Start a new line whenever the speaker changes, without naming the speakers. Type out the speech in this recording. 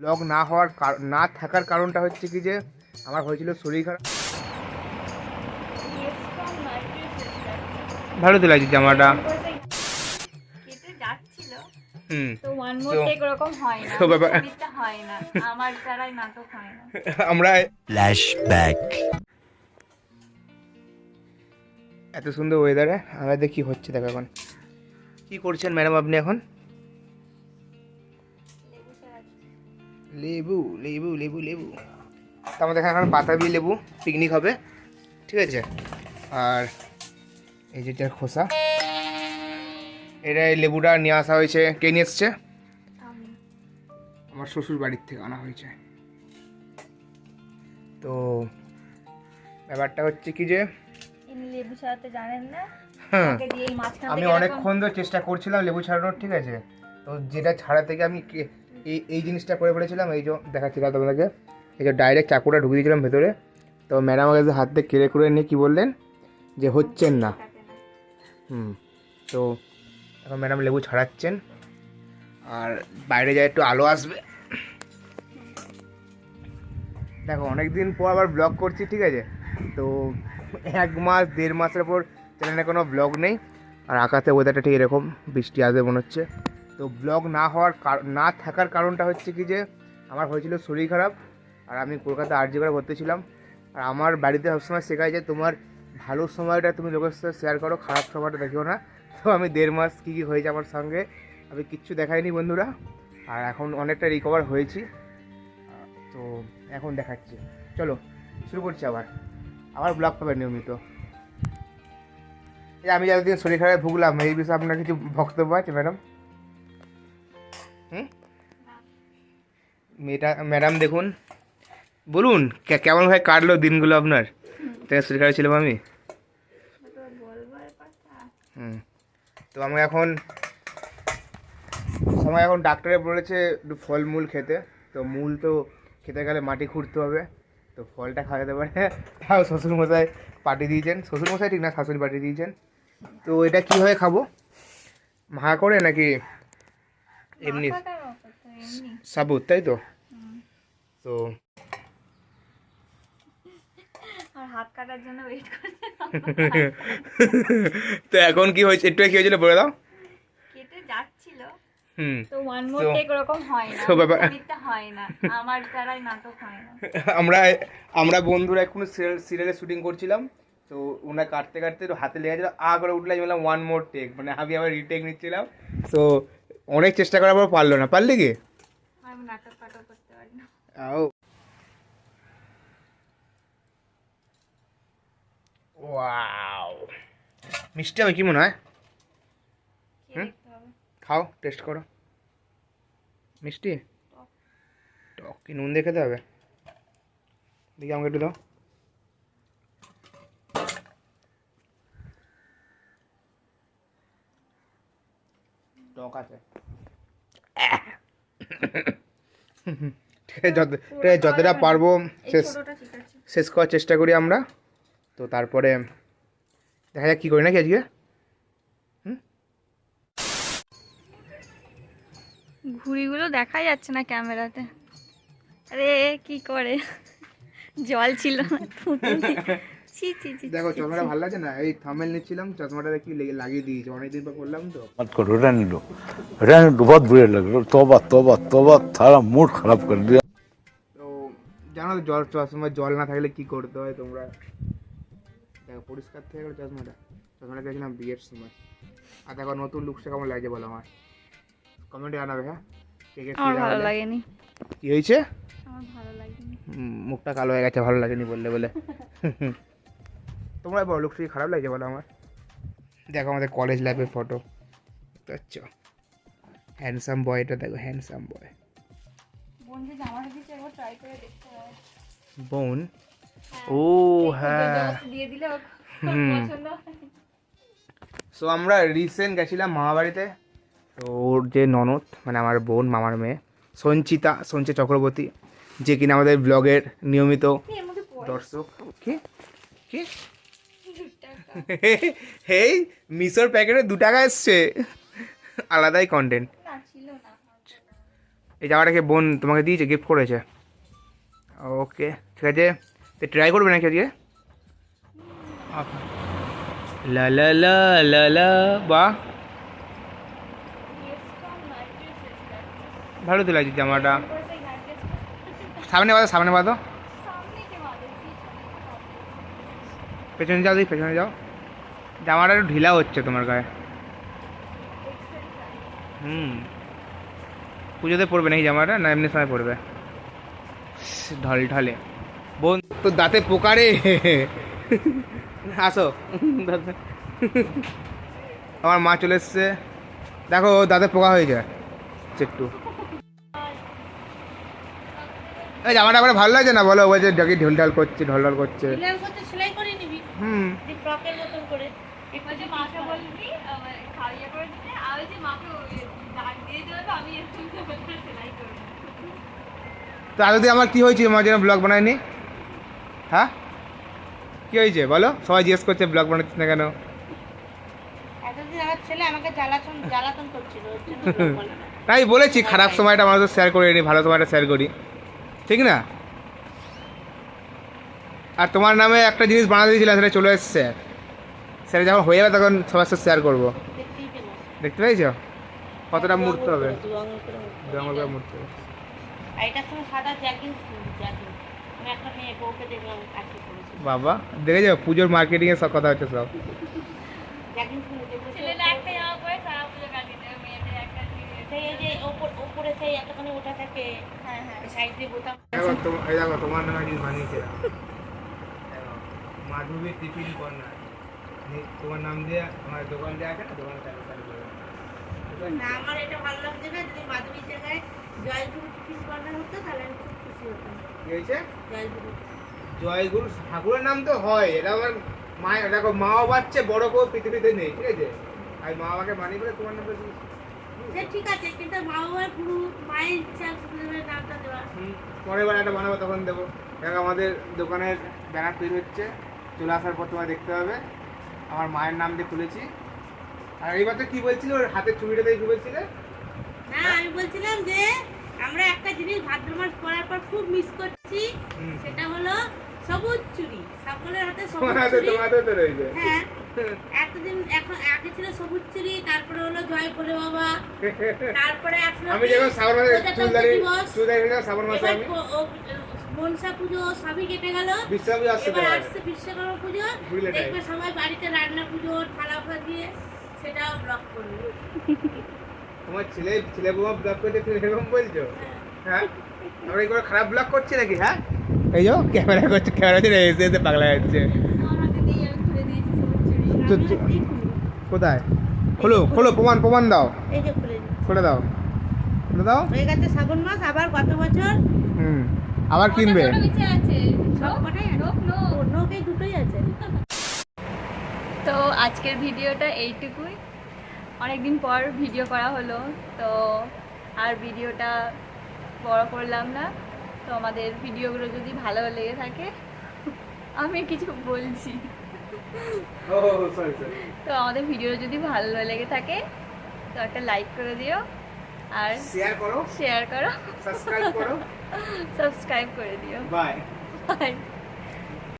Blog না হওয়ার কার- না থাকার কারণটা হচ্ছে কি যে আমার হয়েছিল শরীর খারাপ। ভালো তো লাগছে জামাটা।
হয় হয় হয়
আমরা এত সুন্দর ওয়েদারে আমাদের কি হচ্ছে দেখো এখন। কি করছেন ম্যাডাম আপনি এখন? লেবু লেবু লেবু লেবু। তো আমাদের এখানে এখন বাতাবি লেবু পিকনিক হবে ঠিক আছে? আর এই যেটার খোসা এটা এই লেবুটা নিয়ে আসা হয়েছে। কে নিয়ে এসছে? আমার শ্বশুর বাড়ির থেকে আনা হয়েছে। তো ব্যাপারটা হচ্ছে কি যে
লেবু ছাড়াতে জানেন না?
হ্যাঁ আমি অনেকক্ষণ ধরে চেষ্টা করছিলাম লেবু ছাড়ানোর ঠিক আছে? তো যেটা ছাড়া থেকে আমি এই এই জিনিসটা করে ফেলেছিলাম, এই যে দেখাচ্ছিলাম তোমাদেরকে। এই যে ডাইরেক্ট চাকুটা ঢুকিয়ে দিয়েছিলাম ভেতরে। তো ম্যাডাম আমাকে হাত থেকে কেড়ে করে নিয়ে কী বললেন? যে হচ্ছেন না।
না।
হুম, তো এখন ম্যাডাম লেবু ছাড়াচ্ছেন। আর বাইরে যায় একটু আলো আসবে। দেখো অনেক দিন পর আবার ব্লগ করছি, ঠিক আছে? তো এক মাস, দেড় মাসের পর চ্যানেলে কোনো ব্লগ নেই। আর আকাশে ওয়েদারটা ঠিক এরকম, বৃষ্টি আসবে মনে হচ্ছে। তো ব্লগ না হওয়ার না থাকার কারণটা হচ্ছে কি যে, আমার হয়েছিল শরীর খারাপ, আর আমি কলকাতা আর্জি করে ভর্তি ছিলাম। আর আমার বাড়িতে সবসময় শেখায় যে, তোমার ভালো সময়টা তুমি লোকের সাথে শেয়ার করো, খারাপ সময়টা দেখিও না। তো আমি দেড় মাস কী কী হয়েছে আমার সঙ্গে, আমি কিচ্ছু দেখাইনি বন্ধুরা। আর এখন অনেকটা রিকভার হয়েছি। তো এখন দেখাচ্ছি। চলো, শুরু করছি আবার। আবার ব্লগ পাবে নিয়মিত। আমি যতদিন শরীর খারাপ ভুগলাম, এই বিষয়ে আপনার কিছু বক্তব্য আছে ম্যাডাম হুম? মেয়েটা, ম্যাডাম দেখুন। বলুন, কে- কেমন ভাই কাটলো দিনগুলো আপনার? শরীর খারাপ ছিলাম আমি। হুম। তো আমি এখন সময় এখন ডাক্তারে বলেছে একটু ফলমূল খেতে। তো মূল তো খেতে গেলে মাটি খুঁড়তে হবে। তো ফলটা খাওয়াতে পারে। তাও শ্বশুরমশাই পাটি দিয়েছেন। শ্বশুরমশাই ঠিক না, শাশুড়ি পাটি দিয়েছেন। তো এটা কীভাবে খাব? মা করে নাকি এমনি সাবুত তাই তো? তো
হাত কাটার জন্য ওয়েট
তো এখন কি হয়েছে? একটু কি হয়েছিল? বলে দাও।
কেটে যাচ্ছিল। আমার
আমরা বন্ধুরা এখন সিরিয়াল সিরিয়ালের শুটিং করছিলাম। তো ওনার কাটতে কাটতে হাতে লেগে গেছিল। আ করে উঠলে বললাম ওয়ান মোর টেক মানে আমি আবার রিটেক নিচ্ছিলাম। তো অনেক চেষ্টা করার পর পারল না। পারলি কি? মিষ্টি আমি কি মনে হয়? খাও টেস্ট করো। মিষ্টি?
টক।
কি নুন দিয়ে খেতে হবে? দেখি আমাকে একটু দাও। আছে। যতটা পারব শেষ
ছোটটা ঠিক আছে
শেষ করার চেষ্টা করি আমরা। তো তারপরে দেখা যাক কী করি নাকি আজকে।
ঘুড়িগুলো দেখা যাচ্ছে না ক্যামেরাতে। আরে কি করে? জল ছিল না
দেখো চশমাটা ভালো লাগছে না? এই থামেল নিচ্ছিলাম চশমাটা কি লাগিয়ে দিয়েছি। অনেকদিন পর করলাম তো।
মত করো রান লো রান বহুত বুড়ে লাগল। তোবা তোবা তোবা সারা মুড খারাপ করে দিয়া
তো জানো তো জল চশমা জল না থাকলে কি করতে হয় তোমরা? দেখো পরিষ্কার থেকে গেলো চশমাটা। চশমাটা গেছিলাম বিয়ের সময়। আর দেখো নতুন লুকসটা কেমন লাগছে বলো আমার? কমেন্টে জানাবে হ্যাঁ?
আমার
কি হয়েছে?
ভালো লাগেনি।
মুখটা কালো হয়ে গেছে ভালো লাগেনি বললে বলে। তোমরা বলো লুকটা কি খারাপ লাগছে বলো আমার। দেখো আমাদের কলেজ লাইফের ফটো আচ্ছা হ্যান্ডসাম বয় এটা দেখো হ্যান্ডসাম বয়
বোন যে জামাটা দিচ্ছে একবার ট্রাই করে দেখতে হবে।
বোন? ও হ্যাঁ।
হয়।
সো আমরা রিসেন্ট গেছিলাম মামা বাড়িতে তো ওর যে ননদ মানে আমার বোন মামার মেয়ে সঞ্চিতা সঞ্চিতা চক্রবর্তী যে কিনা আমাদের ব্লগের নিয়মিত দর্শক। কি? কি। হেই মিশোর প্যাকেটে দু টাকা এসছে। আলাদাই কন্টেন্ট এই জামাটাকে বোন তোমাকে দিয়েছে গিফট করেছে। ওকে ঠিক আছে। তো ট্রাই করবে নাকি আজকে. লা লা লা লা লা বাহ ভালো তো লাগছে জামাটা। সামনে বাদো সামনে বাদো পেছনে যাও দিই পেছনে যাও। জামাটা একটু ঢিলা হচ্ছে তোমার গায়ে। হুম। পুজোতে পড়বে নাকি জামাটা, না এমনি সময় পড়বে ঢল ঢলে বোন তো দাঁতে পোকারে আসো। আমার মা চলে এসছে। দেখো দাঁতে পোকা হয়ে যায় একটু। জামাটা আমার ভালো লাগছে না? বলো, বলছে ডাকি ঢোল ঢাল করছে। ঢল ঢল করছে হুম।
ফ্রকের মতন করে।
ওই যে মাকে বলবি আমার করে দিতে আর যে মাকে দাগ দিয়ে দেবে আমি একটু সেলাই করে দেবো।
তো আমার কি হয়েছে? আমার জন্য ব্লগ বানায়নি? হ্যাঁ? কি হয়েছে? বলো। সবাই জিজ্ঞেস করছে ব্লগ বানাচ্ছিস না কেন?
এতদিন আমার ছেলে আমাকে জ্বালাতন জ্বালাতন করছিল ওর জন্য vlog বানানো।
না আমি বলেছি খারাপ সময়টা আমরা তো শেয়ার করি নি ভালো সময়টা শেয়ার করি। ঠিক না? আর তোমার নামে একটা জিনিস বানাতে দিয়েছিলাম সেটা চলে এসছে সেটা যখন হয়ে যাবে তখন সবার সাথে শেয়ার করব। দেখতে পেয়েছ? কতটা মুড়তে হবে?
দু আঙুল করে মুড়তে হবে।
বাবা দেখেছ? পুজোর মার্কেটিংয়ের সব কথা হচ্ছে সব।
হ্যাঁ হ্যাঁ।
দেখো তোমার দেখো নামে জিনিস বানিয়েছে। দেখো, মাধবী টিফিন কর্নার তোমার নাম দিয়ে আমার দোকান দেওয়া আছে না? দোকানে চালু চালু করে দাও।
না আমার এটা ভালো লাগছে না যদি মাধবীর জায়গায় জয়গুরু টিফিন কর্নার হতো তাহলে আমি খুব খুশি হতাম।
কি হয়েছে?
জয়গুরু।
জয়গুরু ঠাকুরের নাম তো হয় এটা আমার মায়ের দেখো মাও বাচ্চা বড় কেউ পৃথিবীতে নেই ঠিক আছে? আর মা বাবাকে মানি বলে তোমার নাম।
সে ঠিক আছে কিন্তু মা বাবার পুরো মায়ের ইচ্ছা গুরুদেবের নামটা দেওয়া।
পরের বার একটা বানাবো তখন দেবো। দেখো আমাদের দোকানের ব্যানার তৈরি হচ্ছে। চলে আসার পর তোমার দেখতে হবে। আমার মায়ের নাম দিয়ে খুলেছি। আর এইবার তো কি বলছিল? ওর হাতের ছবিটা দিয়ে কি বলছিলে?
না আমি বলছিলাম যে আমরা একটা জিনিস ভাদ্র মাস পরার পর খুব মিস করছি সেটা হলো সবুজ চুড়ি। সকলের হাতে সবুজ
হাতে
চুড়ি।
তোমার হাতে তো রয়েছে
হ্যাঁ। এতদিন এখন আগে ছিল সবুজ চুড়ি তারপরে হলো জয় বলে বাবা তারপরে আসলো
আমি যখন শ্রাবণ মাসে চুলদারি। চুলদারি হয়ে শ্রাবণ মাসে আমি
মনসা পুজো সবই কেটে গেল। এবার আসছে বিশ্বকর্মা পুজো। দেখবে সবাই বাড়িতে রান্না পুজো থালা ফালা দিয়ে সেটাও ব্লক করবে।
তোমার ছেলে ছেলে বৌমা ব্লগ করছে তুমি এরকম বলছো? হ্যাঁ। আমরা কি করে খারাপ ব্লগ করছি নাকি হ্যাঁ? এই যো ক্যামেরা করছে ক্যামেরা হচ্ছে এসে এসে পাগলা যাচ্ছে
দিয়ে।
কোথায়? খোলো খোলো প্রমাণ প্রমাণ দাও।
এই যে খুলে
খুলে দাও। খুলে দাও।
হয়ে গেছে শ্রাবণ মাস আবার গত বছর
হুম। আবার কিনবে?
আছে?
তো আজকের ভিডিওটা এইটুকুই। অনেকদিন পর ভিডিও করা হলো তো আর ভিডিওটা বড় করলাম না। তো আমাদের ভিডিওগুলো যদি ভালো লেগে থাকে আমি কিছু বলছি।
ও সরি সরি
তো আমাদের ভিডিও যদি ভালো লেগে থাকে তো একটা লাইক করে দিও। আর
শেয়ার করো।
শেয়ার করো।
সাবস্ক্রাইব করো।
সাবস্ক্রাইব করে দিও।
Bye
bye